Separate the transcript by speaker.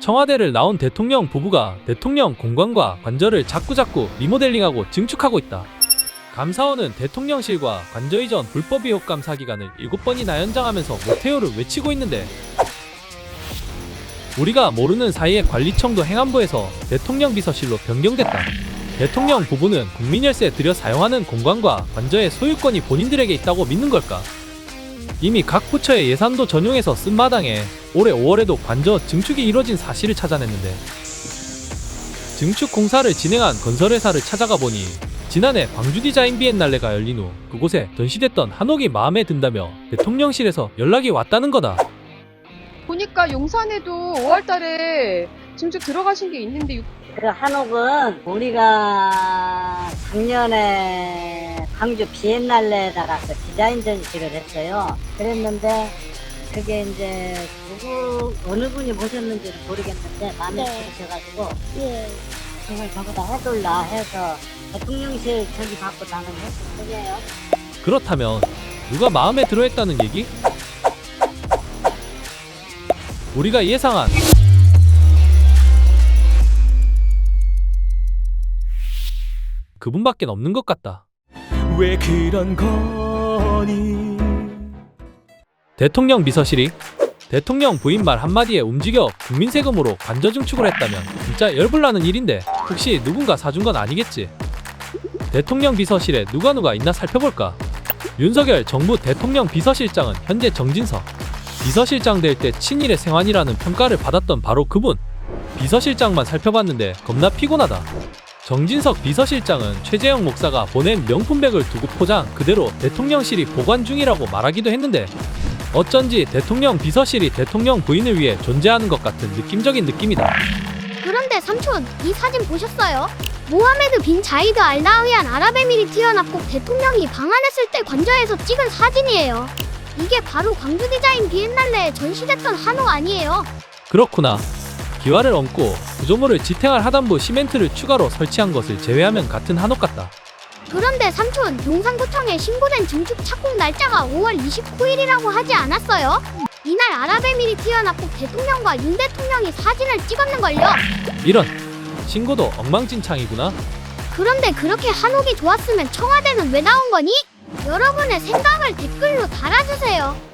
Speaker 1: 청와대를 나온 대통령 부부가 대통령 공관과 관저를 자꾸자꾸 리모델링하고 증축하고 있다. 감사원은 대통령실과 관저 이전 불법 의혹 감사 기간을 7번이나 연장하면서 모태요를 외치고 있는데 우리가 모르는 사이에 관리청도 행안부에서 대통령 비서실로 변경됐다. 대통령 부부는 국민열세 들여 사용하는 공관과 관저의 소유권이 본인들에게 있다고 믿는 걸까? 이미 각 부처의 예산도 전용해서 쓴 마당에 올해 5월에도 관저 증축이 이뤄진 사실을 찾아냈는데 증축 공사를 진행한 건설회사를 찾아가 보니 지난해 광주 디자인 비엔날레가 열린 후 그곳에 전시됐던 한옥이 마음에 든다며 대통령실에서 연락이 왔다는 거다.
Speaker 2: 보니까 용산에도 5월달에 증축 들어가신 게 있는데 육-
Speaker 3: 그 한옥은 우리가 작년에 광주 비엔날레에다가 그 디자인 전시를 했어요. 그랬는데 그게 이제 누구 어느 분이 보셨는지는 모르겠는데 마음에
Speaker 4: 네.
Speaker 3: 들으셔가지고
Speaker 4: 예.
Speaker 3: 그걸 저보다 해둘라 해서 대통령실 저기 받고 나는 했어요.
Speaker 1: 그렇다면 누가 마음에 들어 했다는 얘기? 우리가 예상한 그분밖엔 없는 것 같다.
Speaker 5: 왜 그런 거니
Speaker 1: 대통령 비서실이 대통령 부인 말 한마디에 움직여 국민 세금으로 관저 증축을 했다면 진짜 열불나는 일인데 혹시 누군가 사준 건 아니겠지? 대통령 비서실에 누가 누가 있나 살펴볼까? 윤석열 정부 대통령 비서실장은 현재 정진석 비서실장 될 때 친일의 생환이라는 평가를 받았던 바로 그분 비서실장만 살펴봤는데 겁나 피곤하다 정진석 비서실장은 최재형 목사가 보낸 명품백을 두고 포장 그대로 대통령실이 보관 중이라고 말하기도 했는데 어쩐지 대통령 비서실이 대통령 부인을 위해 존재하는 것 같은 느낌적인 느낌이다.
Speaker 4: 그런데 삼촌, 이 사진 보셨어요? 모하메드 빈 자이드 알 나흐얀 아랍에미리트 연합국 대통령이 방한했을 때 관저에서 찍은 사진이에요. 이게 바로 광주 디자인 비엔날레에 전시됐던 한옥 아니에요?
Speaker 1: 그렇구나. 기와를 얹고 구조물을 지탱할 하단부 시멘트를 추가로 설치한 것을 제외하면 같은 한옥 같다.
Speaker 4: 그런데 삼촌, 용산구청에 신고된 증축 착공 날짜가 5월 29일이라고 하지 않았어요? 이날 아랍에미리트 연합국 대통령과 윤 대통령이 사진을 찍었는걸요?
Speaker 1: 이런 신고도 엉망진창이구나.
Speaker 4: 그런데 그렇게 한옥이 좋았으면 청와대는 왜 나온 거니? 여러분의 생각을 댓글로 달아주세요.